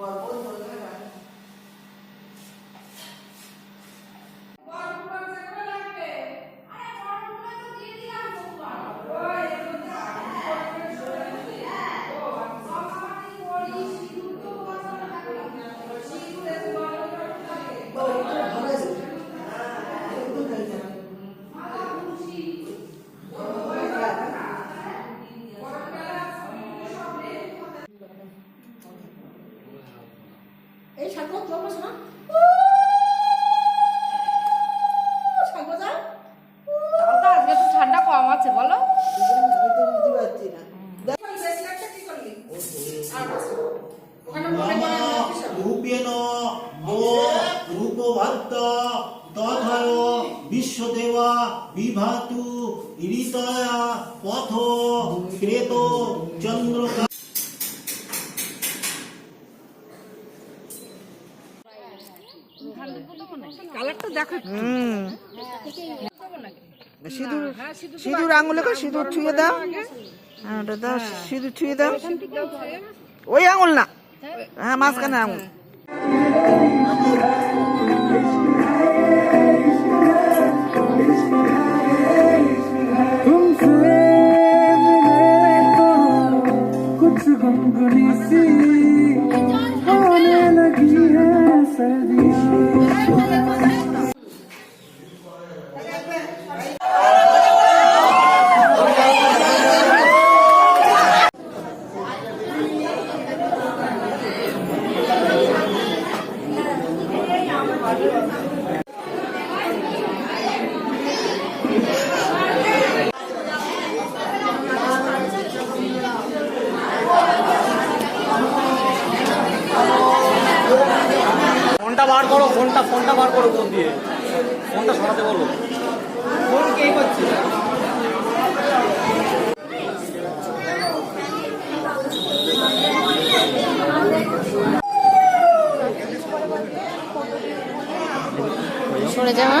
我，我，我。শোনা আজকে একটু ঠান্ডা কম আছে বলো রূপেণ রূপভাত্ত তথায় বিশ্বদেবা বিভাতু ঋতয়া পথ ক্রেত চন্দ্রকা সিঁদুর সিঁদুর আঙুলে হ্যাঁ, সিঁদুর ছুঁয়ে দাও। হ্যাঁ। ওটা দাও সিঁদুর ছুঁয়ে দাও। ওই আঙুল না। হ্যাঁ।, হ্যাঁ মাঝখানে আঙুল। See you. বার করো, ফোনটা ফোনটা বার করো ফোন দিয়ে। ফোনটা সরাতে বলো। ফোন কে করছে? সরে যাওয়া